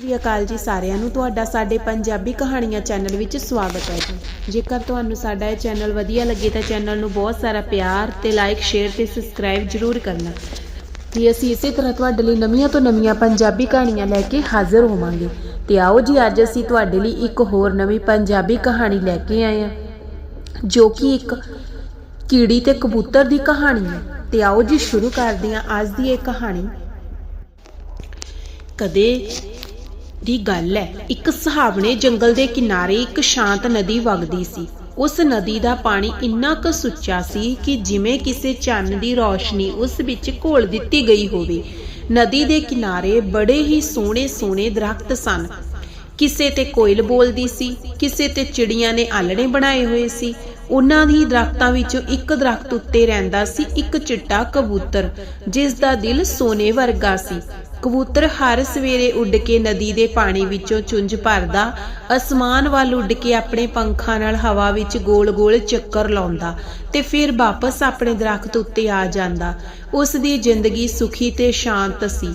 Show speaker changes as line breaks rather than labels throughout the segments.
ਸਤਿ ਸ੍ਰੀ ਅਕਾਲ ਜੀ ਸਾਰਿਆਂ ਨੂੰ। ਤੁਹਾਡਾ ਸਾਡੇ ਪੰਜਾਬੀ ਕਹਾਣੀਆਂ ਚੈਨਲ ਵਿੱਚ ਸਵਾਗਤ ਹੈ ਜੀ। ਜੇਕਰ ਤੁਹਾਨੂੰ ਸਾਡਾ ਇਹ ਚੈਨਲ ਵਧੀਆ ਲੱਗੇ ਤਾਂ ਚੈਨਲ ਨੂੰ ਬਹੁਤ ਸਾਰਾ ਪਿਆਰ ਤੇ ਲਾਈਕ ਸ਼ੇਅਰ ਤੇ ਸਬਸਕ੍ਰਾਈਬ ਜ਼ਰੂਰ ਕਰਨਾ। ਤੇ ਅਸੀਂ ਇਸੇ ਤਰ੍ਹਾਂ ਤੁਹਾਡੇ ਲਈ ਨਵੀਆਂ ਤੋਂ ਨਵੀਆਂ ਪੰਜਾਬੀ ਕਹਾਣੀਆਂ ਲੈ ਕੇ ਹਾਜ਼ਰ ਹੋਵਾਂਗੇ। ਤੇ ਆਓ ਜੀ, ਅੱਜ ਅਸੀਂ ਤੁਹਾਡੇ ਲਈ ਇੱਕ ਹੋਰ ਨਵੀਂ ਪੰਜਾਬੀ ਕਹਾਣੀ ਲੈ ਕੇ ਆਏ ਹਾਂ, ਜੋ ਕਿ ਇੱਕ ਕੀੜੀ ਤੇ ਕਬੂਤਰ ਦੀ ਕਹਾਣੀ ਹੈ। ਤੇ ਆਓ ਜੀ, ਸ਼ੁਰੂ ਕਰਦੇ ਹਾਂ। ਅੱਜ ਦੀ ਇਹ ਕਹਾਣੀ। ਕਦੇ ਦੀ ਗੱਲ ਹੈ। ਇੱਕ ਸੁਹਾਵਣੇ ਜੰਗਲ ਦੇ ਕਿਨਾਰੇ ਇੱਕ ਸ਼ਾਂਤ ਨਦੀ ਵਗਦੀ ਸੀ। ਉਸ ਨਦੀ ਦਾ ਪਾਣੀ ਇੰਨਾ ਕੁ ਸੁੱਚਾ ਸੀ ਕਿ ਜਿਵੇਂ ਕਿਸੇ ਚੰਨ ਦੀ ਰੌਸ਼ਨੀ ਉਸ ਵਿੱਚ ਘੋਲ ਦਿੱਤੀ ਗਈ ਹੋਵੇ। ਨਦੀ ਦੇ ਕਿਨਾਰੇ ਬੜੇ ਹੀ ਸੋਹਣੇ ਸੋਹਣੇ ਦਰਖਤ ਸਨ। ਕਿਸੇ ਤੇ ਕੋਇਲ ਬੋਲਦੀ ਸੀ, ਕਿਸੇ ਤੇ ਚਿੜੀਆਂ ਨੇ ਆਲਣੇ ਬਣਾਏ ਹੋਏ ਸੀ। ਉਹਨਾਂ ਦੀ ਦਰਖਤਾਂ ਵਿੱਚੋਂ ਇੱਕ ਦਰਖਤ ਉੱਤੇ ਰਹਿੰਦਾ ਸੀ, ਇੱਕ ਚਿੱਟਾ ਕਬੂਤਰ, ਜਿਸ ਦਾ ਦਿਲ ਸੋਨੇ ਵਰਗਾ ਸੀ। ਕਬੂਤਰ ਹਰ ਸਵੇਰੇ ਉੱਡ ਕੇ ਨਦੀ ਦੇ ਪਾਣੀ ਵਿੱਚੋਂ ਚੁੰਝ ਭਰਦਾ, ਅਸਮਾਨ ਵੱਲ ਉੱਡ ਕੇ ਆਪਣੇ ਪੰਖਾਂ ਨਾਲ ਹਵਾ ਵਿੱਚ ਗੋਲ-ਗੋਲ ਚੱਕਰ ਲਾਉਂਦਾ ਤੇ ਫਿਰ ਵਾਪਸ ਆਪਣੇ ਦਰਖਤ ਉੱਤੇ ਆ ਜਾਂਦਾ। ਉਸ ਦੀ ਜ਼ਿੰਦਗੀ ਸੁਖੀ ਤੇ ਸ਼ਾਂਤ ਸੀ,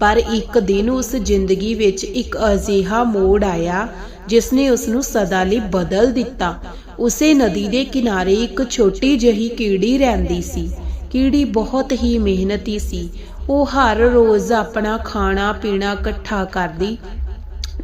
ਪਰ ਇੱਕ ਦਿਨ ਉਸ ਜ਼ਿੰਦਗੀ ਵਿੱਚ ਇੱਕ ਅਜਿਹਾ ਮੋੜ ਆਇਆ ਜਿਸ ਨੇ ਉਸ ਨੂੰ ਸਦਾ ਲਈ ਬਦਲ ਦਿੱਤਾ। ਉਸੇ ਨਦੀ ਦੇ ਕਿਨਾਰੇ ਇੱਕ ਛੋਟੀ ਜਿਹੀ ਕੀੜੀ ਰਹਿੰਦੀ ਸੀ। ਕੀੜੀ ਬਹੁਤ ਹੀ ਮਿਹਨਤੀ ਸੀ। ਉਹ ਹਰ ਰੋਜ਼ ਆਪਣਾ ਖਾਣਾ ਪੀਣਾ ਇਕੱਠਾ ਕਰਦੀ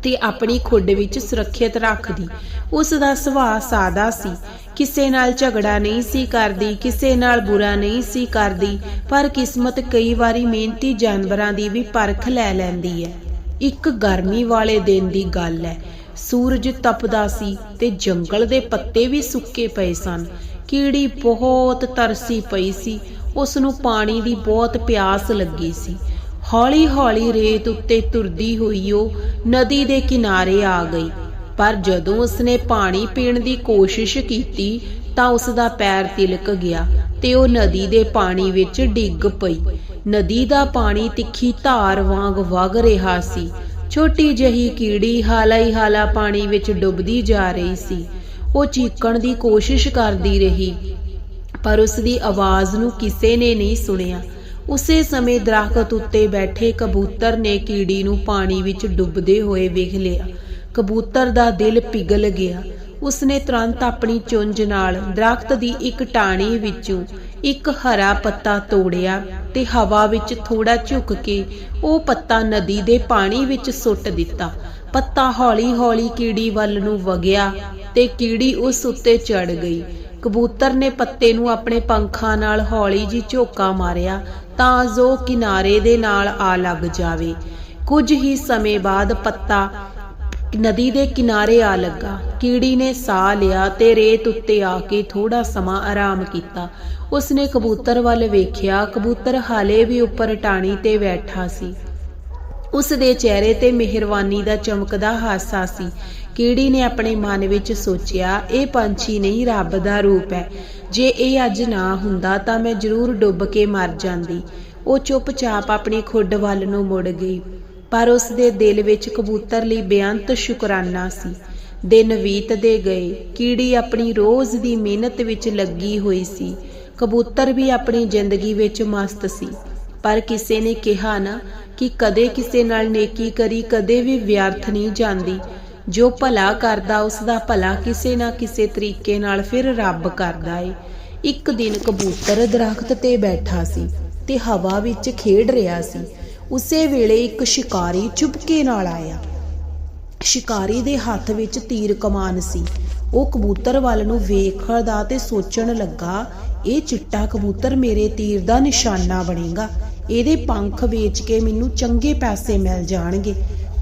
ਤੇ ਆਪਣੀ ਖੁੱਡ ਵਿੱਚ ਸੁਰੱਖਿਅਤ ਰੱਖਦੀ। ਉਸ ਦਾ ਸੁਭਾਅ ਸਾਦਾ ਸੀ। ਕਿਸੇ ਨਾਲ ਝਗੜਾ ਨਹੀਂ ਸੀ ਕਰਦੀ, ਕਿਸੇ ਨਾਲ ਬੁਰਾ ਨਹੀਂ ਸੀ ਕਰਦੀ, ਪਰ ਕਿਸਮਤ ਕਈ ਵਾਰੀ ਮਿਹਨਤੀ ਜਾਨਵਰਾਂ ਦੀ ਵੀ ਪਰਖ ਲੈ ਲੈਂਦੀ ਹੈ। ਇੱਕ ਗਰਮੀ ਵਾਲੇ ਦਿਨ ਦੀ ਗੱਲ ਹੈ। ਸੂਰਜ ਤਪਦਾ ਸੀ ਤੇ ਜੰਗਲ ਦੇ ਪੱਤੇ ਵੀ ਸੁੱਕੇ ਪਏ ਸਨ। ਕੀੜੀ ਬਹੁਤ ਤਰਸੀ ਪਈ ਸੀ। ਉਸ ਨੂੰ ਪਾਣੀ ਦੀ ਬਹੁਤ ਪਿਆਸ ਲੱਗੀ ਸੀ। ਹੌਲੀ-ਹੌਲੀ ਰੇਤ ਉੱਤੇ ਤੁਰਦੀ ਹੋਈ ਉਹ ਨਦੀ ਦੇ ਕਿਨਾਰੇ ਆ ਗਈ। ਪਰ ਜਦੋਂ ਉਸਨੇ ਪਾਣੀ ਪੀਣ ਦੀ ਕੋਸ਼ਿਸ਼ ਕੀਤੀ, ਤਾਂ ਉਸ ਦਾ ਪੈਰ ਤਿਲਕ ਗਿਆ ਤੇ ਉਹ ਨਦੀ ਦੇ ਪਾਣੀ ਵਿੱਚ ਡਿੱਗ ਪਈ। ਨਦੀ ਦਾ ਪਾਣੀ ਤਿੱਖੀ ਧਾਰ ਵਾਂਗ ਵਗ ਰਿਹਾ ਸੀ। ਛੋਟੀ ਜਹੀ ਕੀੜੀ ਹਾਲਾ ਹੀ ਹਾਲਾ ਪਾਣੀ ਵਿੱਚ ਡੁੱਬਦੀ ਜਾ ਰਹੀ ਸੀ। ਉਹ ਚੀਕਣ ਦੀ ਕੋਸ਼ਿਸ਼ ਕਰਦੀ ਰਹੀ ਪਰ ਉਸ ਦੀ ਆਵਾਜ਼ ਨੂੰ ਕਿਸੇ ਨੇ ਨਹੀਂ ਸੁਣਿਆ। ਉਸੇ ਸਮੇਂ ਦਰਖਤ ਉੱਤੇ ਬੈਠੇ ਕਬੂਤਰ ਨੇ ਕੀੜੀ ਨੂੰ ਪਾਣੀ ਵਿੱਚ ਡੁੱਬਦੇ ਹੋਏ ਵੇਖ ਲਿਆ। ਕਬੂਤਰ ਦਾ ਦਿਲ ਪਿਘਲ ਗਿਆ। ਉਸਨੇ ਤੁਰੰਤ ਆਪਣੀ ਚੁੰਝ ਨਾਲ ਦਰਖਤ ਦੀ ਇੱਕ ਟਾਹਣੀ ਵਿੱਚੋਂ ਇੱਕ ਹਰਾ ਪੱਤਾ ਤੋੜਿਆ ਤੇ ਹਵਾ ਵਿੱਚ ਥੋੜਾ ਝੁਕ ਕੇ ਉਹ ਪੱਤਾ ਨਦੀ ਦੇ ਪਾਣੀ ਵਿੱਚ ਸੁੱਟ ਦਿੱਤਾ। ਪੱਤਾ ਹੌਲੀ-ਹੌਲੀ ਕੀੜੀ ਵੱਲ ਨੂੰ ਵਗਿਆ ਤੇ ਕੀੜੀ ਉਸ ਉੱਤੇ ਚੜ ਗਈ। ਕਬੂਤਰ ਨੇ ਪੱਤੇ ਨੂੰ ਆਪਣੇ ਪੰਖਾਂ ਨਾਲ ਹੌਲੀ ਜੀ ਝੋਕਾ ਮਾਰਿਆ ਤਾਂ ਜੋ ਕਿਨਾਰੇ ਦੇ ਨਾਲ ਆ ਲੱਗ ਜਾਵੇ। ਕੁਝ ਹੀ ਸਮੇਂ ਬਾਅਦ ਪੱਤਾ ਨਦੀ ਦੇ ਕਿਨਾਰੇ ਆ ਲੱਗਾ। ਕੀੜੀ ਨੇ ਸਾਹ ਲਿਆ ਤੇ ਰੇਤ ਉੱਤੇ ਆ ਕੇ ਥੋੜਾ ਸਮਾਂ ਆਰਾਮ ਕੀਤਾ। ਉਸਨੇ ਕਬੂਤਰ ਵੱਲ ਵੇਖਿਆ। ਕਬੂਤਰ ਹਾਲੇ ਵੀ ਉੱਪਰ ਟਾਣੀ ਤੇ ਬੈਠਾ ਸੀ। ਉਸ ਦੇ ਚਿਹਰੇ ਤੇ ਮਿਹਰਬਾਨੀ ਦਾ ਚਮਕਦਾ ਹਾਸਾ ਸੀ। ਕੀੜੀ ਨੇ ਆਪਣੇ ਮਨ ਵਿੱਚ ਸੋਚਿਆ, ਇਹ ਪੰਛੀ ਨਹੀਂ ਰੱਬ ਦਾ ਰੂਪ ਹੈ। ਜੇ ਇਹ ਅੱਜ ਨਾ ਹੁੰਦਾ ਤਾਂ ਮੈਂ ਜ਼ਰੂਰ ਡੁੱਬ ਕੇ ਮਰ ਜਾਂਦੀ। ਉਹ ਚੁੱਪਚਾਪ ਆਪਣੀ ਖੁੱਡ ਵੱਲ ਨੂੰ ਮੁੜ ਗਈ। ਪਰ ਉਸ ਦੇ ਦਿਲ ਵਿੱਚ ਕਬੂਤਰ ਲਈ ਬੇਅੰਤ ਸ਼ੁਕਰਾਨਾ ਸੀ। ਦਿਨ ਬੀਤਦੇ ਗਏ। ਕੀੜੀ ਆਪਣੀ ਰੋਜ਼ ਦੀ ਮਿਹਨਤ ਵਿੱਚ ਲੱਗੀ ਹੋਈ ਸੀ। ਕਬੂਤਰ ਵੀ ਆਪਣੀ ਜ਼ਿੰਦਗੀ ਵਿੱਚ ਮਸਤ ਸੀ। ਪਰ ਕਿਸੇ ਨੇ ਕਿਹਾ ਨਾ ਕਿ ਕਦੇ ਕਿਸੇ ਨਾਲ ਨੇਕੀ ਕਰੀ ਕਦੇ ਵੀ ਵਿਅਰਥ ਨਹੀਂ ਜਾਂਦੀ। ਜੋ ਭਲਾ ਕਰਦਾ, ਉਸ ਦਾ ਭਲਾ ਕਿਸੇ ਨਾ ਕਿਸੇ ਤਰੀਕੇ ਨਾਲ ਫਿਰ ਰੱਬ ਕਰਦਾ ਏ। ਇੱਕ ਦਿਨ ਕਬੂਤਰ ਦਰਖਤ ਤੇ ਬੈਠਾ ਸੀ ਤੇ ਹਵਾ ਵਿੱਚ ਖੇਡ ਰਿਹਾ ਸੀ। ਉਸੇ ਵੇਲੇ ਇੱਕ ਸ਼ਿਕਾਰੀ ਚੁਪਕੇ ਨਾਲ ਆਇਆ। ਸ਼ਿਕਾਰੀ ਦੇ ਹੱਥ ਵਿੱਚ ਤੀਰ ਕਮਾਨ ਸੀ। ਉਹ ਕਬੂਤਰ ਵੱਲ ਨੂੰ ਵੇਖਦਾ ਤੇ ਸੋਚਣ ਲੱਗਾ, ਇਹ ਚਿੱਟਾ ਕਬੂਤਰ ਮੇਰੇ ਤੀਰ ਦਾ ਨਿਸ਼ਾਨਾ ਬਣੇਗਾ। ਇਹਦੇ ਪੰਖ ਵੇਚ ਕੇ ਮੈਨੂੰ ਚੰਗੇ ਪੈਸੇ ਮਿਲ ਜਾਣਗੇ।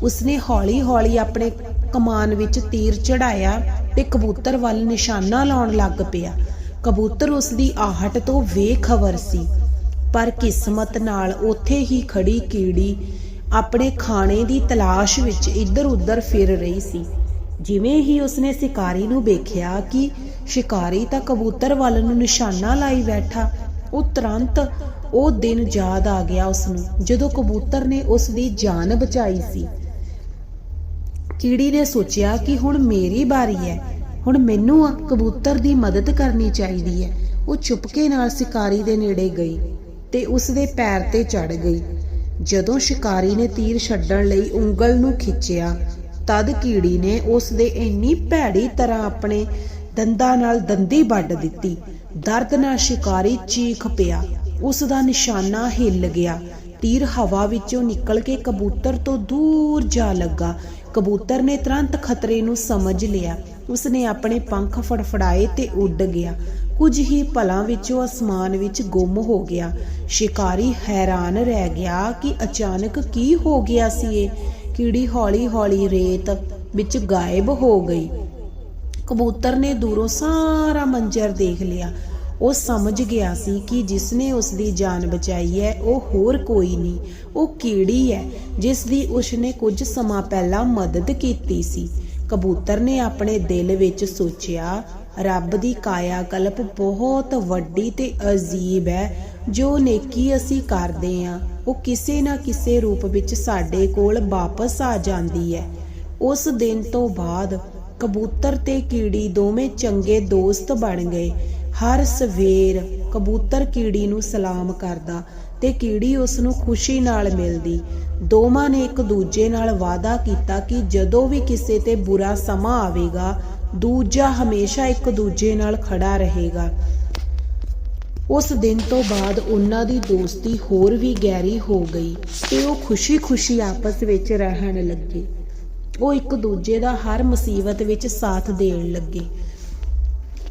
ਉਸਨੇ ਹੌਲੀ-ਹੌਲੀ ਆਪਣੇ ਕਮਾਨ ਵਿੱਚ ਤੀਰ ਚੜਾਇਆ ਤੇ ਕਬੂਤਰ ਵੱਲ ਨਿਸ਼ਾਨਾ ਲਾਉਣ ਲੱਗ ਪਿਆ। ਕਬੂਤਰ ਉਸ ਦੀ ਆਹਟ ਤੋਂ ਬੇਖਬਰ ਸੀ। ਪਰ ਕਿਸਮਤ ਨਾਲ ਉੱਥੇ ਹੀ ਖੜੀ ਕੀੜੀ ਆਪਣੇ ਖਾਣੇ ਦੀ ਤਲਾਸ਼ ਵਿੱਚ ਇੱਧਰ-ਉੱਧਰ ਫਿਰ ਰਹੀ ਸੀ। ਜਿਵੇਂ ਹੀ ਉਸਨੇ ਸ਼ਿਕਾਰੀ ਨੂੰ ਵੇਖਿਆ ਕਿ ਸ਼ਿਕਾਰੀ ਤਾਂ ਕਬੂਤਰ ਵੱਲ ਨੂੰ ਨਿਸ਼ਾਨਾ ਲਾਈ ਬੈਠਾ, ਉਹ ਤੁਰੰਤ ਉਹ ਦਿਨ ਯਾਦ ਆ ਗਿਆ ਉਸ ਨੂੰ ਜਦੋਂ ਕਬੂਤਰ ਨੇ ਉਸ ਦੀ ਜਾਨ ਬਚਾਈ ਸੀ। ਕੀੜੀ ਨੇ ਸੋਚਿਆ ਕਿ ਹੁਣ ਮੇਰੀ ਵਾਰੀ ਹੈ। ਹੁਣ ਮੈਨੂੰ ਕਬੂਤਰ ਦੀ ਮਦਦ ਕਰਨੀ ਚਾਹੀਦੀ ਹੈ। ਉਹ ਚੁਪਕੇ ਨਾਲ ਸ਼ਿਕਾਰੀ ਦੇ ਨੇੜੇ ਗਈ ਤੇ ਉਸ ਦੇ ਪੈਰ ਤੇ ਚੜ ਗਈ। ਜਦੋਂ ਸ਼ਿਕਾਰੀ ਨੇ ਤੀਰ ਛੱਡਣ ਲਈ ਉਂਗਲ ਨੂੰ ਖਿੱਚਿਆ, ਤਦ ਕੀੜੀ ਨੇ ਉਸ ਦੇ ਇੰਨੀ ਭੈੜੀ ਤਰ੍ਹਾਂ ਆਪਣੇ ਦੰਦਾਂ ਨਾਲ ਦੰਦੀ ਵੱਢ ਦਿੱਤੀ। ਦਰਦ ਨਾਲ ਸ਼ਿਕਾਰੀ ਚੀਖ ਪਿਆ। ਉਸ ਦਾ ਨਿਸ਼ਾਨਾ ਹਿੱਲ ਗਿਆ। ਤੀਰ ਹਵਾ ਵਿੱਚੋਂ ਨਿਕਲ ਕੇ ਕਬੂਤਰ ਤੋਂ ਦੂਰ ਜਾ ਲੱਗਾ। ਕਬੂਤਰ ਨੇ ਤੁਰੰਤ ਖਤਰੇ ਨੂੰ ਸਮਝ ਲਿਆ। ਉਸਨੇ ਆਪਣੇ ਪੰਖ ਫੜਫੜਾਏ ਤੇ ਉੱਡ ਗਿਆ। ਕੁਝ ਹੀ ਪਲਾਂ ਵਿੱਚ ਉਹ ਅਸਮਾਨ ਵਿੱਚ ਗੁੰਮ ਹੋ ਗਿਆ। ਸ਼ਿਕਾਰੀ ਹੈਰਾਨ ਰਹਿ ਗਿਆ ਕਿ ਅਚਾਨਕ ਕੀ ਹੋ ਗਿਆ ਸੀ ਇਹ। ਕੀੜੀ ਹੌਲੀ-ਹੌਲੀ ਰੇਤ ਵਿੱਚ ਗਾਇਬ ਹੋ ਗਈ। ਕਬੂਤਰ ਨੇ ਦੂਰੋਂ ਸਾਰਾ ਮੰਜ਼ਰ ਦੇਖ ਲਿਆ। ਉਹ ਸਮਝ ਗਿਆ ਸੀ ਕਿ ਜਿਸ ਨੇ ਉਸ ਦੀ ਜਾਨ ਬਚਾਈ ਹੈ, ਉਹ ਹੋਰ ਕੋਈ ਨਹੀਂ। ਉਹ ਕੀੜੀ ਹੈ ਜਿਸ ਦੀ ਉਸਨੇ ਕੁਝ ਸਮਾਂ ਪਹਿਲਾਂ ਮਦਦ ਕੀਤੀ ਸੀ। ਕਬੂਤਰ ਨੇ ਆਪਣੇ ਦਿਲ ਵਿੱਚ ਸੋਚਿਆ, ਰੱਬ ਦੀ ਕਾਇਆ ਕਲਪ ਬਹੁਤ ਵੱਡੀ ਤੇ ਅਜੀਬ ਹੈ, ਜੋ ਨੇਕੀ ਅਸੀਂ ਕਰਦੇ ਹਾਂ। ਉਹ ਕਿਸੇ ਨਾ ਕਿਸੇ ਰੂਪ ਵਿੱਚ ਸਾਡੇ ਕੋਲ ਵਾਪਸ ਆ ਜਾਂਦੀ ਹੈ। ਉਸ ਦਿਨ ਤੋਂ ਬਾਅਦ ਕਬੂਤਰ ਤੇ ਕੀੜੀ ਦੋਵੇਂ ਚੰਗੇ ਦੋਸਤ ਬਣ ਗਏ। ਹਰ ਸਵੇਰ ਕਬੂਤਰ ਕੀੜੀ ਨੂੰ ਸਲਾਮ ਕਰਦਾ ਤੇ ਕੀੜੀ ਉਸ ਨੂੰ ਖੁਸ਼ੀ ਨਾਲ ਮਿਲਦੀ। ਦੋਵਾਂ ਨੇ ਇੱਕ ਦੂਜੇ ਨਾਲ ਵਾਅਦਾ ਕੀਤਾ ਕਿ ਜਦੋਂ ਵੀ ਕਿਸੇ ਤੇ ਬੁਰਾ ਸਮਾਂ ਆਵੇਗਾ, ਦੂਜਾ ਹਮੇਸ਼ਾ ਇੱਕ ਦੂਜੇ ਨਾਲ ਖੜਾ ਰਹੇਗਾ। ਉਸ ਦਿਨ ਤੋਂ ਬਾਅਦ ਉਹਨਾਂ ਦੀ ਦੋਸਤੀ ਹੋਰ ਵੀ ਗਹਿਰੀ ਹੋ ਗਈ ਤੇ ਉਹ ਖੁਸ਼ੀ-ਖੁਸ਼ੀ ਆਪਸ ਵਿੱਚ ਰਹਿਣ ਲੱਗੇ। ਉਹ ਇੱਕ ਦੂਜੇ ਦਾ ਹਰ ਮੁਸੀਬਤ ਵਿੱਚ ਸਾਥ ਦੇਣ ਲੱਗੇ।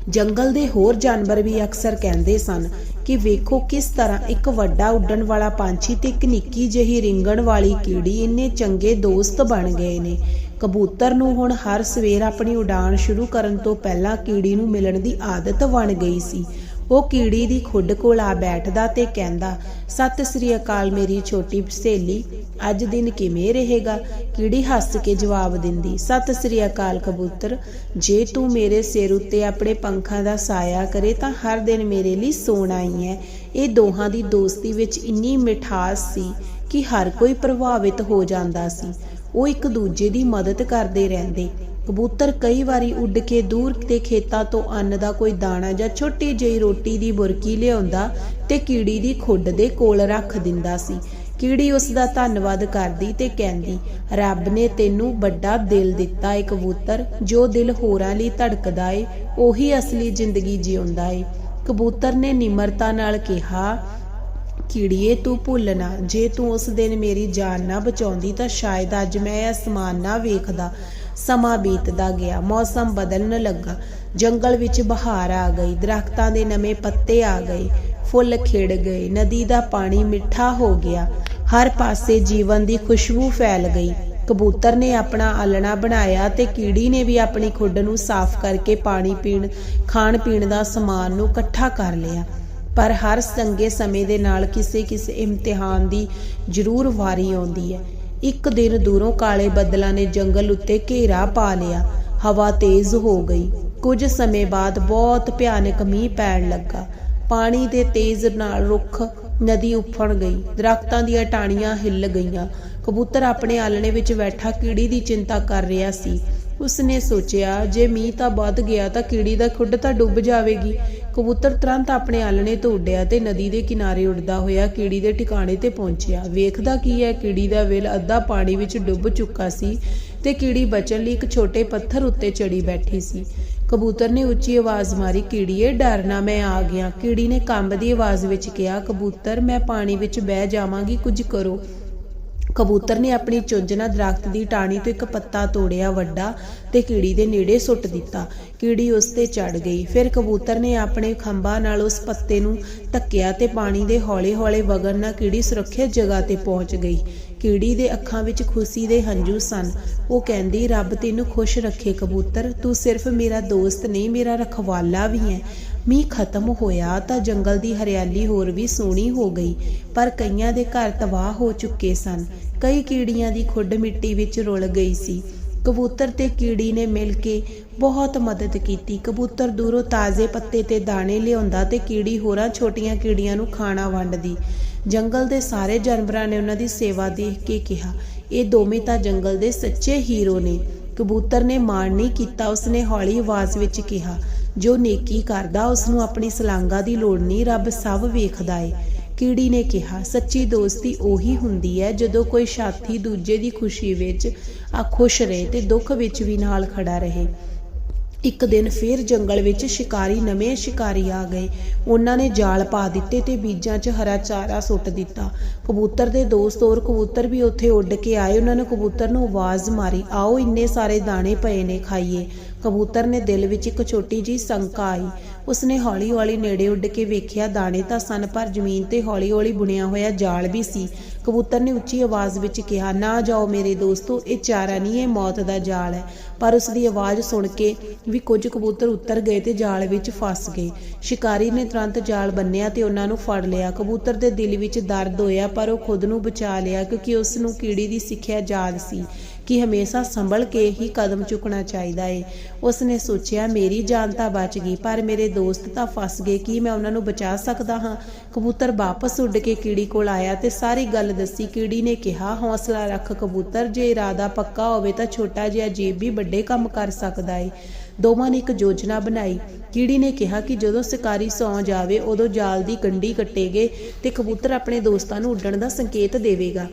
ਜੰਗਲ ਦੇ ਹੋਰ ਜਾਨਵਰ ਵੀ ਅਕਸਰ ਕਹਿੰਦੇ ਸਨ ਕਿ ਵੇਖੋ ਕਿਸ ਤਰ੍ਹਾਂ ਇੱਕ ਵੱਡਾ ਉੱਡਣ ਵਾਲਾ ਪੰਛੀ ਤੇ ਇੱਕ ਨਿੱਕੀ ਜਿਹੀ ਰਿੰਗਣ ਵਾਲੀ ਕੀੜੀ ਇੰਨੇ ਚੰਗੇ ਦੋਸਤ ਬਣ ਗਏ ਨੇ। ਕਬੂਤਰ ਨੂੰ ਹੁਣ ਹਰ ਸਵੇਰ ਆਪਣੀ ਉਡਾਣ ਸ਼ੁਰੂ ਕਰਨ ਤੋਂ ਪਹਿਲਾਂ ਕੀੜੀ ਨੂੰ ਮਿਲਣ ਦੀ ਆਦਤ ਬਣ ਗਈ ਸੀ। ਉਹ ਕੀੜੀ ਦੀ ਖੁੱਡ ਕੋਲ ਆ ਬੈਠਦਾ ਤੇ ਕਹਿੰਦਾ, ਸਤਿ ਸ੍ਰੀ ਅਕਾਲ ਮੇਰੀ ਛੋਟੀ ਸਹੇਲੀ, ਅੱਜ ਦਿਨ ਕਿਵੇਂ ਰਹੇਗਾ? ਕੀੜੀ ਹੱਸ ਕੇ ਜਵਾਬ ਦਿੰਦੀ, ਸਤਿ ਸ੍ਰੀ ਅਕਾਲ ਕਬੂਤਰ, ਜੇ ਤੂੰ ਮੇਰੇ ਸਿਰ ਉੱਤੇ ਆਪਣੇ ਪੰਖਾਂ ਦਾ ਸਾਇਆ ਕਰੇ ਤਾਂ ਹਰ ਦਿਨ ਮੇਰੇ ਲਈ ਸੋਨਾ ਹੀ ਹੈ। ਇਹ ਦੋਹਾਂ ਦੀ ਦੋਸਤੀ ਵਿੱਚ ਇੰਨੀ ਮਿਠਾਸ ਸੀ ਕਿ ਹਰ ਕੋਈ ਪ੍ਰਭਾਵਿਤ ਹੋ ਜਾਂਦਾ ਸੀ। ਉਹ ਇੱਕ ਦੂਜੇ ਦੀ ਮਦਦ ਕਰਦੇ ਰਹਿੰਦੇ। ਕਬੂਤਰ ਕਈ ਵਾਰੀ ਉੱਡ ਕੇ ਦੂਰ ਦੇ ਖੇਤਾਂ ਤੋਂ ਅੰਨ ਦਾ ਕੋਈ ਦਾਣਾ ਜਾਂ ਛੋਟੀ ਜਿਹੀ ਰੋਟੀ ਦੀ ਬੁਰਕੀ ਲਿਆਉਂਦਾ ਤੇ ਕੀੜੀ ਦੀ ਖੁੱਡ ਦੇ ਕੋਲ ਰੱਖ ਦਿੰਦਾ ਸੀ। ਕੀੜੀ ਉਸ ਦਾ ਧੰਨਵਾਦ ਕਰਦੀ ਤੇ ਕਹਿੰਦੀ, ਰੱਬ ਨੇ ਤੈਨੂੰ ਵੱਡਾ ਦਿਲ ਦਿੱਤਾ ਏ ਕਬੂਤਰ, ਜੋ ਦਿਲ ਹੋਰਾਂ ਲਈ ਧੜਕਦਾ ਏ, ਉਹੀ ਅਸਲੀ ਜ਼ਿੰਦਗੀ ਜਿਉਂਦਾ ਏ। ਕਬੂਤਰ ਨੇ ਨਿਮਰਤਾ ਨਾਲ ਕਿਹਾ, ਕੀੜੀਏ, ਤੂੰ ਭੁੱਲ ਨਾ, ਜੇ ਤੂੰ ਉਸ ਦਿਨ ਮੇਰੀ ਜਾਨ ਨਾ ਬਚਾਉਂਦੀ ਤਾਂ ਸ਼ਾਇਦ ਅੱਜ ਮੈਂ ਇਹ ਅਸਮਾਨ ਨਾ ਵੇਖਦਾ। ਸਮਾਂ ਬੀਤਦਾ ਗਿਆ। ਮੌਸਮ ਬਦਲਣ ਲੱਗਾ। ਜੰਗਲ ਵਿੱਚ ਬਹਾਰ ਆ ਗਈ। ਦਰਖਤਾਂ ਦੇ ਨਵੇਂ ਪੱਤੇ ਆ ਗਏ। ਫੁੱਲ ਖਿੜ ਗਏ। ਨਦੀ ਦਾ ਪਾਣੀ ਮਿੱਠਾ ਹੋ ਗਿਆ। ਹਰ ਪਾਸੇ ਜੀਵਨ ਦੀ ਖੁਸ਼ਬੂ ਫੈਲ ਗਈ। ਕਬੂਤਰ ਨੇ ਆਪਣਾ ਆਲਣਾ ਬਣਾਇਆ ਤੇ ਕੀੜੀ ਨੇ ਵੀ ਆਪਣੀ ਖੁੱਡ ਨੂੰ ਸਾਫ਼ ਕਰਕੇ ਪਾਣੀ ਪੀਣ, ਖਾਣ ਪੀਣ ਦਾ ਸਮਾਨ ਨੂੰ ਇਕੱਠਾ ਕਰ ਲਿਆ। ਪਰ ਹਰ ਚੰਗੇ ਸਮੇਂ ਦੇ ਨਾਲ ਕਿਸੇ ਕਿਸੇ ਇਮਤਿਹਾਨ ਦੀ ਜ਼ਰੂਰ ਵਾਰੀ ਆਉਂਦੀ ਹੈ। ਇੱਕ ਦਿਨ ਦੂਰੋਂ ਕਾਲੇ ਬੱਦਲਾਂ ਨੇ ਜੰਗਲ ਉੱਤੇ ਘੇਰਾ ਪਾ ਲਿਆ। ਹਵਾ ਤੇਜ਼ ਹੋ ਗਈ। ਕੁਝ ਸਮੇਂ ਬਾਅਦ ਬਹੁਤ ਭਿਆਨਕ ਮੀਂਹ ਪੈਣ ਲੱਗਾ। ਪਾਣੀ ਦੇ ਤੇਜ਼ ਨਾਲ ਰੁੱਖ, ਨਦੀ ਉਫੜ ਗਈ। ਦਰਖਤਾਂ ਦੀਆਂ ਟਾਹਣੀਆਂ ਹਿੱਲ ਗਈਆਂ। ਕਬੂਤਰ ਆਪਣੇ ਆਲਣੇ ਵਿੱਚ ਬੈਠਾ ਕੀੜੀ ਦੀ ਚਿੰਤਾ ਕਰ ਰਿਹਾ ਸੀ। ਉਸਨੇ ਸੋਚਿਆ, ਜੇ ਮੀਂਹ ਤਾਂ ਵੱਧ ਗਿਆ ਤਾਂ ਕੀੜੀ ਦਾ ਖੁੱਡ ਤਾਂ ਡੁੱਬ ਜਾਵੇਗੀ। ਕਬੂਤਰ ਤੁਰੰਤ ਆਪਣੇ ਆਲਣੇ ਤੋਂ ਉੱਡਿਆ ਤੇ ਨਦੀ ਦੇ ਕਿਨਾਰੇ ਉੱਡਦਾ ਹੋਇਆ ਕੀੜੀ ਦੇ ਟਿਕਾਣੇ ਤੇ ਪਹੁੰਚਿਆ। ਵੇਖਦਾ ਕੀ ਹੈ, ਕੀੜੀ ਦਾ ਵੇਲ ਅੱਧਾ ਪਾਣੀ ਵਿੱਚ ਡੁੱਬ ਚੁੱਕਾ ਸੀ ਤੇ ਕੀੜੀ ਬਚਣ ਲਈ ਇੱਕ ਛੋਟੇ ਪੱਥਰ ਉੱਤੇ ਚੜੀ ਬੈਠੀ ਸੀ। ਕਬੂਤਰ ਨੇ ਉੱਚੀ ਆਵਾਜ਼ ਮਾਰੀ, ਕੀੜੀਏ ਡਰਨਾ ਮੈਂ ਆ ਗਿਆ। ਕੀੜੀ ਨੇ ਕੰਬਦੀ ਆਵਾਜ਼ ਵਿੱਚ ਕਿਹਾ, ਕਬੂਤਰ, ਮੈਂ ਪਾਣੀ ਵਿੱਚ ਬਹਿ ਜਾਵਾਂਗੀ, ਕੁਝ ਕਰੋ। ਕਬੂਤਰ ਨੇ ਆਪਣੀ ਚੁੰਝ ਨਾਲ ਦਰਖਤ ਦੀ ਟਾਹਣੀ ਤੋਂ ਇੱਕ ਪੱਤਾ ਤੋੜਿਆ ਵੱਡਾ ਤੇ ਕੀੜੀ ਦੇ ਨੇੜੇ ਸੁੱਟ ਦਿੱਤਾ। ਕੀੜੀ ਉਸ ਤੇ ਚੜ ਗਈ। ਫਿਰ ਕਬੂਤਰ ਨੇ ਆਪਣੇ ਖੰਭਾਂ ਨਾਲ ਉਸ ਪੱਤੇ ਨੂੰ ਧੱਕਿਆ ਤੇ ਪਾਣੀ ਦੇ ਹੌਲੇ-ਹੌਲੇ ਵਗਣ ਨਾਲ ਕੀੜੀ ਸੁਰੱਖਿਅਤ ਜਗ੍ਹਾ ਤੇ ਪਹੁੰਚ ਗਈ। ਕੀੜੀ ਦੇ ਅੱਖਾਂ ਵਿੱਚ ਖੁਸ਼ੀ ਦੇ ਹੰਝੂ ਸਨ। ਉਹ ਕਹਿੰਦੀ, ਰੱਬ ਤੈਨੂੰ ਖੁਸ਼ ਰੱਖੇ ਕਬੂਤਰ। ਤੂੰ ਸਿਰਫ ਮੇਰਾ ਦੋਸਤ ਨਹੀਂ, ਮੇਰਾ ਰਖਵਾਲਾ ਵੀ ਹੈ। ਮੀਂਹ ਖਤਮ ਹੋਇਆ ਤਾਂ ਜੰਗਲ ਦੀ ਹਰਿਆਲੀ ਹੋਰ ਵੀ ਸੋਹਣੀ ਹੋ ਗਈ, ਪਰ ਕਈਆਂ ਦੇ ਘਰ ਤਬਾਹ ਹੋ ਚੁੱਕੇ ਸਨ। ਕਈ ਕੀੜੀਆਂ ਦੀ ਖੁੱਡ ਮਿੱਟੀ ਵਿੱਚ ਰੁਲ ਗਈ ਸੀ। ਕਬੂਤਰ ਤੇ ਕੀੜੀ ਨੇ ਮਿਲ ਕੇ ਬਹੁਤ ਮਦਦ ਕੀਤੀ। ਕਬੂਤਰ ਦੂਰੋਂ ਤਾਜ਼ੇ ਪੱਤੇ ਤੇ ਦਾਣੇ ਲਿਆਉਂਦਾ ਤੇ ਕੀੜੀ ਹੋਰਾਂ ਛੋਟੀਆਂ ਕੀੜੀਆਂ ਨੂੰ ਖਾਣਾ ਵੰਡਦੀ। ਜੰਗਲ ਦੇ ਸਾਰੇ ਜਾਨਵਰਾਂ ਨੇ ਉਹਨਾਂ ਦੀ ਸੇਵਾ ਦੇਖ ਕੇ ਕਿਹਾ, ਇਹ ਦੋਵੇਂ ਤਾਂ ਜੰਗਲ ਦੇ ਸੱਚੇ ਹੀਰੋ ਨੇ। ਕਬੂਤਰ ਨੇ ਮਾਣ ਨਹੀਂ ਕੀਤਾ, ਉਸਨੇ ਹੌਲੀ ਆਵਾਜ਼ ਵਿੱਚ ਕਿਹਾ ਜੋ ਨੇਕੀ ਕਰਦਾ ਉਸ ਨੂੰ ਆਪਣੀ ਸਲਾਂਗਾ ਦੀ ਲੋੜ ਨਹੀਂ, ਰੱਬ ਸਭ ਵੇਖਦਾ ਏ। ਕੀੜੀ ਨੇ ਕਿਹਾ, ਸੱਚੀ ਦੋਸਤੀ ਉਹੀ ਹੁੰਦੀ ਹੈ, ਜਦੋਂ ਕੋਈ ਸਾਥੀ ਦੂਜੇ ਦੀ ਖੁਸ਼ੀ ਵਿੱਚ ਆ ਖੁਸ਼ ਰਹੇ ਤੇ ਦੁੱਖ ਵਿੱਚ ਵੀ ਨਾਲ ਖੜਾ ਰਹੇ। ਇੱਕ ਦਿਨ ਫਿਰ ਜੰਗਲ ਵਿੱਚ ਸ਼ਿਕਾਰੀ, ਨਵੇਂ ਸ਼ਿਕਾਰੀ ਆ ਗਏ। ਉਹਨਾਂ ਨੇ ਜਾਲ ਪਾ ਦਿੱਤੇ ਤੇ ਬੀਜਾਂ 'ਚ ਹਰਾ ਚਾਰਾ ਸੁੱਟ ਦਿੱਤਾ। ਕਬੂਤਰ ਦੇ ਦੋਸਤ ਹੋਰ ਕਬੂਤਰ ਵੀ ਉੱਥੇ ਉੱਡ ਕੇ ਆਏ। ਉਹਨਾਂ ਨੇ ਕਬੂਤਰ ਨੂੰ ਆਵਾਜ਼ ਮਾਰੀ, ਆਓ, ਇੰਨੇ ਸਾਰੇ ਦਾਣੇ ਪਏ ਨੇ ਖਾਈਏ। ਕਬੂਤਰ ਨੇ ਦਿਲ ਵਿੱਚ ਇੱਕ ਛੋਟੀ ਜੀ ਸ਼ੰਕਾ ਆਈ। ਉਸਨੇ ਹੌਲੀ-ਹੌਲੀ ਨੇੜੇ ਉੱਡ ਕੇ ਵੇਖਿਆ, ਦਾਣੇ ਤਾਂ ਸਨ, ਪਰ ਜ਼ਮੀਨ ਤੇ ਹੌਲੀ-ਹੌਲੀ ਬੁਣਿਆ ਹੋਇਆ ਜਾਲ ਵੀ ਸੀ। ਕਬੂਤਰ ਨੇ ਉੱਚੀ ਆਵਾਜ਼ ਵਿੱਚ ਕਿਹਾ, ਨਾ ਜਾਓ ਮੇਰੇ ਦੋਸਤੋ, ਇਹ ਚਾਰਾ ਨਹੀਂ, ਇਹ ਮੌਤ ਦਾ ਜਾਲ ਹੈ। ਪਰ ਉਸ ਦੀ ਆਵਾਜ਼ ਸੁਣ ਕੇ ਵੀ ਕੁਝ ਕਬੂਤਰ ਉੱਤਰ ਗਏ ਤੇ ਜਾਲ ਵਿੱਚ ਫਸ ਗਏ। ਸ਼ਿਕਾਰੀ ਨੇ ਤੁਰੰਤ ਜਾਲ ਬੰਨਿਆ ਤੇ ਉਹਨਾਂ ਨੂੰ ਫੜ ਲਿਆ। ਕਬੂਤਰ ਦੇ ਦਿਲ ਵਿੱਚ ਦਰਦ ਹੋਇਆ, ਪਰ ਉਹ ਖੁਦ ਨੂੰ ਬਚਾ ਲਿਆ ਕਿਉਂਕਿ ਉਸ ਨੂੰ ਕੀੜੀ ਦੀ ਸਿੱਖਿਆ ਯਾਦ ਸੀ। ਕਿ ਹਮੇਸ਼ਾ ਸੰਭਲ ਕੇ ਹੀ ਕਦਮ ਚੁੱਕਣਾ ਚਾਹੀਦਾ ਏ। ਉਸ ਨੇ ਸੋਚਿਆ, ਮੇਰੀ ਜਾਨ ਤਾਂ ਬਚ ਗਈ, ਪਰ ਮੇਰੇ ਦੋਸਤ ਤਾਂ ਫਸ ਗਏ, ਕੀ ਮੈਂ ਉਹਨਾਂ ਨੂੰ ਬਚਾ ਸਕਦਾ ਹਾਂ? ਕਬੂਤਰ ਵਾਪਸ ਉੱਡ ਕੇ ਕੀੜੀ ਕੋਲ ਆਇਆ ਤੇ ਸਾਰੀ ਗੱਲ ਦੱਸੀ। ਕੀੜੀ ਨੇ ਕਿਹਾ, ਹੌਸਲਾ ਰੱਖ ਕਬੂਤਰ, ਜੇ ਇਰਾਦਾ ਪੱਕਾ ਹੋਵੇ ਤਾਂ ਛੋਟਾ ਜਿਹਾ ਜੀਬ ਵੀ ਵੱਡੇ ਕੰਮ ਕਰ ਸਕਦਾ ਏ। ਦੋਵਾਂ ਨੇ ਇੱਕ ਯੋਜਨਾ ਬਣਾਈ। ਕੀੜੀ ਨੇ ਕਿਹਾ ਕਿ ਜਦੋਂ ਸ਼ਿਕਾਰੀ ਸੌਂ ਜਾਵੇ, ਉਦੋਂ ਜਾਲ ਦੀ ਕੰਢੀ ਕੱਟੇਗੇ ਤੇ ਕਬੂਤਰ ਆਪਣੇ ਦੋਸਤਾਂ ਨੂੰ ਉੱਡਣ ਦਾ ਸੰਕੇਤ ਦੇਵੇਗਾ।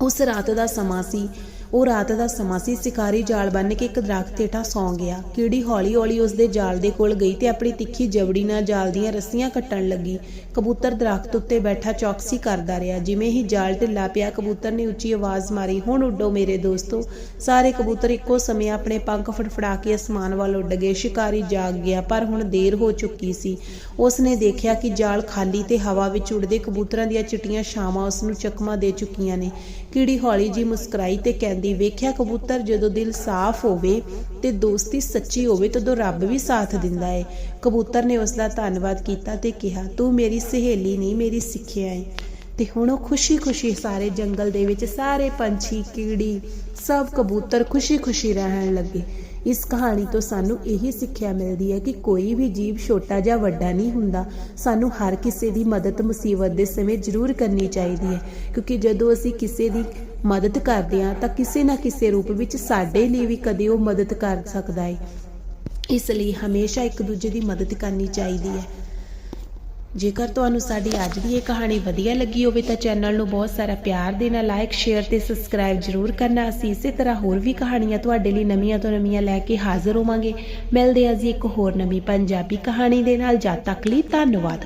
ਉਸ ਰਾਤ ਦਾ ਸਮਾਂ ਸੀ। ਉਹ ਰਾਤ ਦਾ ਸਮਾਂ ਸੀ, ਸ਼ਿਕਾਰੀ ਜਾਲ ਬੰਨ੍ਹ ਕੇ ਇੱਕ ਦਰਖਤ ਹੇਠਾਂ ਸੌਂ ਗਿਆ। ਕੀੜੀ ਹੌਲੀ-ਹੌਲੀ ਉਸ ਦੇ ਜਾਲ ਦੇ ਕੋਲ ਗਈ ਤੇ ਆਪਣੀ ਤਿੱਖੀ ਜਬੜੀ ਨਾਲ ਜਾਲ ਦੀਆਂ ਰੱਸੀਆਂ ਕੱਟਣ ਲੱਗੀ। ਕਬੂਤਰ ਦਰਖਤ ਉੱਤੇ ਬੈਠਾ ਚੌਕਸੀ ਕਰਦਾ ਰਿਹਾ। ਜਿਵੇਂ ਹੀ ਜਾਲ ਢਿੱਲਾ ਪਿਆ, ਕਬੂਤਰ ਨੇ ਉੱਚੀ ਆਵਾਜ਼ ਮਾਰੀ, ਹੁਣ ਉੱਡੋ ਮੇਰੇ ਦੋਸਤੋ। ਸਾਰੇ ਕਬੂਤਰ ਇੱਕੋ ਸਮੇਂ ਆਪਣੇ ਪੰਖ ਫੜਫੜਾ ਕੇ ਅਸਮਾਨ ਵੱਲ ਉੱਡ ਗਏ। ਸ਼ਿਕਾਰੀ ਜਾਗ ਗਿਆ, ਪਰ ਹੁਣ ਦੇਰ ਹੋ ਚੁੱਕੀ ਸੀ। ਉਸ ਨੇ ਦੇਖਿਆ ਕਿ ਜਾਲ ਖਾਲੀ ਤੇ ਹਵਾ ਵਿੱਚ ਉੱਡਦੇ ਕਬੂਤਰਾਂ ਦੀਆਂ ਚਿੱਟੀਆਂ ਛਾਵਾਂ ਉਸ ਨੂੰ ਚਕਮਾ ਦੇ ਚੁੱਕੀਆਂ ਨੇ। ਕੀੜੀ ਹੌਲੀ ਜੀ ਮੁਸਕਰਾਈ ਤੇ ਕਹਿੰਦੀ ਵੇਖਿਆ ਕਬੂਤਰ ਜਦੋਂ ਦਿਲ ਸਾਫ਼ ਹੋਵੇ ਤੇ ਦੋਸਤੀ ਸੱਚੀ ਹੋਵੇ ਤਦੋਂ ਰੱਬ ਵੀ ਸਾਥ ਦਿੰਦਾ ਹੈ ਕਬੂਤਰ ਨੇ ਉਸ ਦਾ ਧੰਨਵਾਦ ਕੀਤਾ ਤੇ ਕਿਹਾ, ਤੂੰ ਮੇਰੀ ਸਹੇਲੀ ਨਹੀਂ, ਮੇਰੀ ਸਿੱਖਿਆ ਏ। ਤੇ ਹੁਣ ਉਹ ਖੁਸ਼ੀ-ਖੁਸ਼ੀ ਸਾਰੇ ਜੰਗਲ ਦੇ ਵਿੱਚ ਸਾਰੇ ਪੰਛੀ, ਕੀੜੀ, ਸਭ ਕਬੂਤਰ ਖੁਸ਼ੀ-ਖੁਸ਼ੀ ਰਹਿਣ ਲੱਗੇ। ਇਸ ਕਹਾਣੀ ਤੋਂ ਸਾਨੂੰ ਇਹੀ ਸਿੱਖਿਆ ਮਿਲਦੀ ਹੈ ਕਿ ਕੋਈ ਵੀ ਜੀਵ ਛੋਟਾ ਜਾਂ ਵੱਡਾ ਨਹੀਂ ਹੁੰਦਾ। ਸਾਨੂੰ ਹਰ ਕਿਸੇ ਦੀ ਮਦਦ, ਮੁਸੀਬਤ ਦੇ ਸਮੇਂ ਜ਼ਰੂਰ ਕਰਨੀ ਚਾਹੀਦੀ ਹੈ। ਕਿਉਂਕਿ ਜਦੋਂ ਅਸੀਂ ਕਿਸੇ ਦੀ ਮਦਦ ਕਰਦੇ ਹਾਂ ਤਾਂ ਕਿਸੇ ਨਾ ਕਿਸੇ ਰੂਪ ਵਿੱਚ ਸਾਡੇ ਲਈ ਵੀ ਕਦੇ ਉਹ ਮਦਦ ਕਰ ਸਕਦਾ ਹੈ ਇਸ ਲਈ ਹਮੇਸ਼ਾ ਇੱਕ ਦੂਜੇ ਦੀ ਮਦਦ ਕਰਨੀ ਚਾਹੀਦੀ ਹੈ। ਜੇਕਰ ਤੁਹਾਨੂੰ ਸਾਡੀ ਅੱਜ ਦੀ ਇਹ ਕਹਾਣੀ ਵਧੀਆ ਲੱਗੀ ਹੋਵੇ ਤਾਂ ਚੈਨਲ ਨੂੰ ਬਹੁਤ ਸਾਰਾ ਪਿਆਰ ਦੇਣਾ ਲਾਈਕ ਸ਼ੇਅਰ ਤੇ ਸਬਸਕ੍ਰਾਈਬ ਜ਼ਰੂਰ ਕਰਨਾ। ਅਸੀਂ ਇਸੇ ਤਰ੍ਹਾਂ ਹੋਰ ਵੀ ਕਹਾਣੀਆਂ ਤੁਹਾਡੇ ਲਈ ਨਵੀਆਂ ਤੋਂ ਨਵੀਆਂ ਲੈ ਕੇ ਹਾਜ਼ਰ ਹੋਵਾਂਗੇ। ਮਿਲਦੇ ਹਾਂ ਜੀ ਇੱਕ ਹੋਰ ਨਵੀਂ ਪੰਜਾਬੀ ਕਹਾਣੀ ਦੇ ਨਾਲ। ਜਦ ਤੱਕ ਲਈ ਧੰਨਵਾਦ।